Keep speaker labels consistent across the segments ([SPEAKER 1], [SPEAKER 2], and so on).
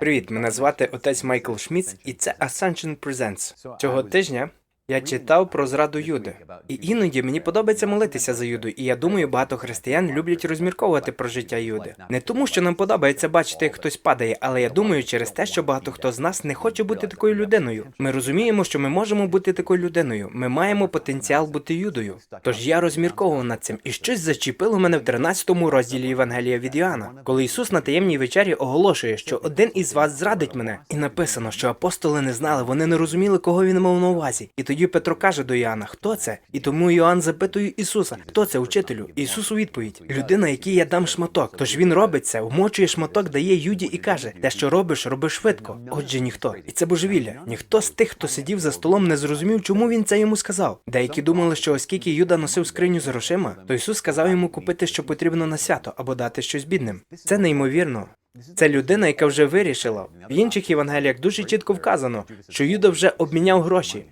[SPEAKER 1] Привіт, мене звати отець Майкл Шміц, і це Ascension Presents. Цього тижня я читав про зраду Юди, і іноді мені подобається молитися за Юду, і я думаю, багато християн люблять розмірковувати про життя Юди. Не тому, що нам подобається бачити, як хтось падає, але я думаю, через те, що багато хто з нас не хоче бути такою людиною. Ми розуміємо, що ми можемо бути такою людиною. Ми маємо потенціал бути Юдою. Тож я розмірковував над цим, і щось зачепило мене в 13 розділі Євангелія від Іоанна, коли Ісус на таємній вечері оголошує, що один із вас зрадить мене, і написано, що апостоли не знали, вони не розуміли, кого він мав на увазі. І тоді Петро каже до Іоанна, хто це? І тому Іоанн запитує Ісуса, хто це учителю? Ісус у відповідь: людина, якій я дам шматок. Тож він робить це, вмочує шматок, дає Юді і каже: те, що робиш, роби швидко. Отже, ніхто. І це божевілля. Ніхто з тих, хто сидів за столом, не зрозумів, чому він це йому сказав. Деякі думали, що оскільки Юда носив скриню з грошима, то Ісус сказав йому купити, що потрібно на свято, або дати щось бідним. Це неймовірно. Це людина, яка вже вирішила. В інших Євангеліях дуже чітко вказано, що Юда вже обміняв гроші.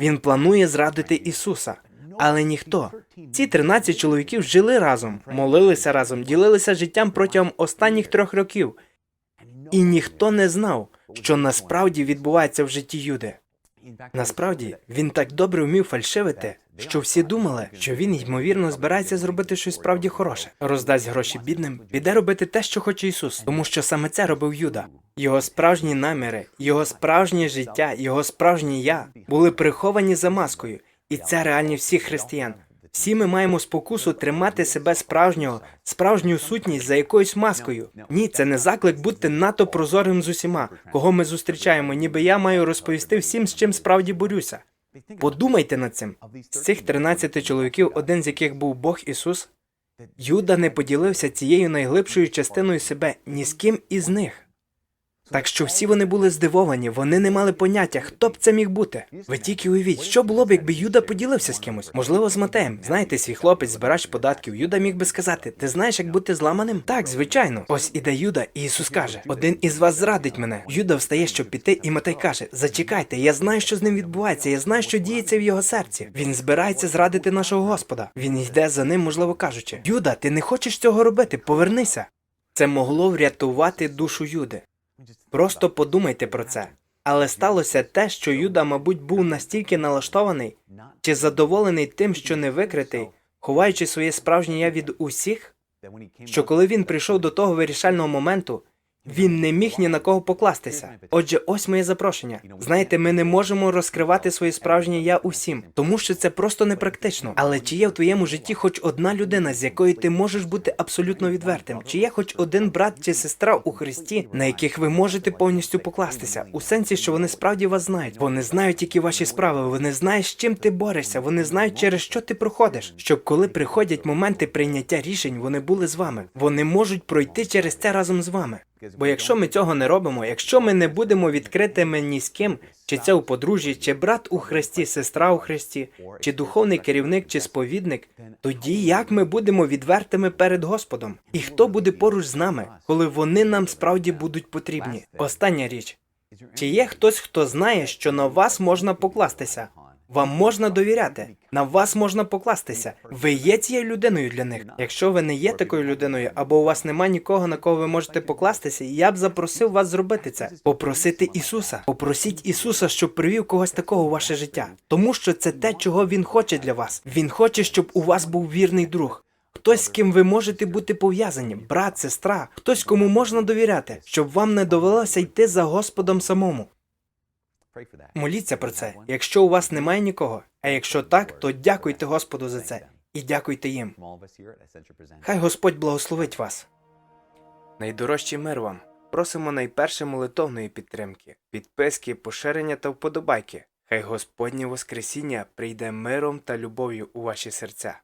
[SPEAKER 1] Він планує зрадити Ісуса. Але ніхто. Ці 13 чоловіків жили разом, молилися разом, ділилися життям протягом останніх трьох років. І ніхто не знав, що насправді відбувається в житті Юди. Насправді він так добре вмів фальшивити, що всі думали, що він ймовірно збирається зробити щось справді хороше, роздасть гроші бідним, піде робити те, що хоче Ісус, тому що саме це робив Юда. Його справжні наміри, його справжнє життя, його справжнє я були приховані за маскою, і це реальні всіх християн. Всі ми маємо спокусу тримати себе справжнього, справжню сутність за якоюсь маскою. Ні, це не заклик бути надто прозорим з усіма, кого ми зустрічаємо, ніби я маю розповісти всім, з чим справді борюся. Подумайте над цим. З цих 13 чоловіків, один з яких був Бог Ісус, Юда не поділився цією найглибшою частиною себе ні з ким із них. Так що всі вони були здивовані, вони не мали поняття, хто б це міг бути. Ви тільки уявіть, що було б, якби Юда поділився з кимось, можливо, з Матеєм. Знаєте, свій хлопець, збирач податків. Юда міг би сказати: Ти знаєш, як бути зламаним? Так, звичайно. Ось іде Юда, і Ісус каже: Один із вас зрадить мене. Юда встає, щоб піти, і Матей каже: Зачекайте, я знаю, що з ним відбувається, я знаю, що діється в його серці. Він збирається зрадити нашого Господа. Він йде за ним, можливо кажучи: Юда, ти не хочеш цього робити? Повернися. Це могло врятувати душу Юди. Просто подумайте про це. Але сталося те, що Юда, мабуть, був настільки налаштований чи задоволений тим, що не викритий, ховаючи своє справжнє я від усіх, що коли він прийшов до того вирішального моменту, він не міг ні на кого покластися. Отже, ось моє запрошення. Знаєте, ми не можемо розкривати своє справжнє я усім, тому що це просто непрактично. Але чи є в твоєму житті хоч одна людина, з якою ти можеш бути абсолютно відвертим? Чи є хоч один брат чи сестра у Христі, на яких ви можете повністю покластися? У сенсі, що вони справді вас знають. Вони знають, які ваші справи. Вони знають, з чим ти борешся. Вони знають, через що ти проходиш. Щоб коли приходять моменти прийняття рішень, вони були з вами. Вони можуть пройти через це разом з вами. Бо якщо ми цього не робимо, якщо ми не будемо відкритими ні з ким, чи це у подружжі, чи брат у Христі, сестра у Христі, чи духовний керівник, чи сповідник, тоді як ми будемо відвертими перед Господом? І хто буде поруч з нами, коли вони нам справді будуть потрібні? Остання річ. Чи є хтось, хто знає, що на вас можна покластися? Вам можна довіряти, на вас можна покластися. Ви є цією людиною для них. Якщо ви не є такою людиною, або у вас немає нікого, на кого ви можете покластися, я б запросив вас зробити це. Попросити Ісуса. Попросіть Ісуса, щоб привів когось такого у ваше життя. Тому що це те, чого Він хоче для вас. Він хоче, щоб у вас був вірний друг. Хтось, з ким ви можете бути пов'язані, брат, сестра, хтось, кому можна довіряти, щоб вам не довелося йти за Господом самому. Моліться про це, якщо у вас немає нікого. А якщо так, то дякуйте Господу за це і дякуйте їм. Хай Господь благословить вас. Найдорожчий мир вам. Просимо найперше молитовної підтримки, підписки, поширення та вподобайки. Хай Господнє Воскресіння прийде миром та любов'ю у ваші серця.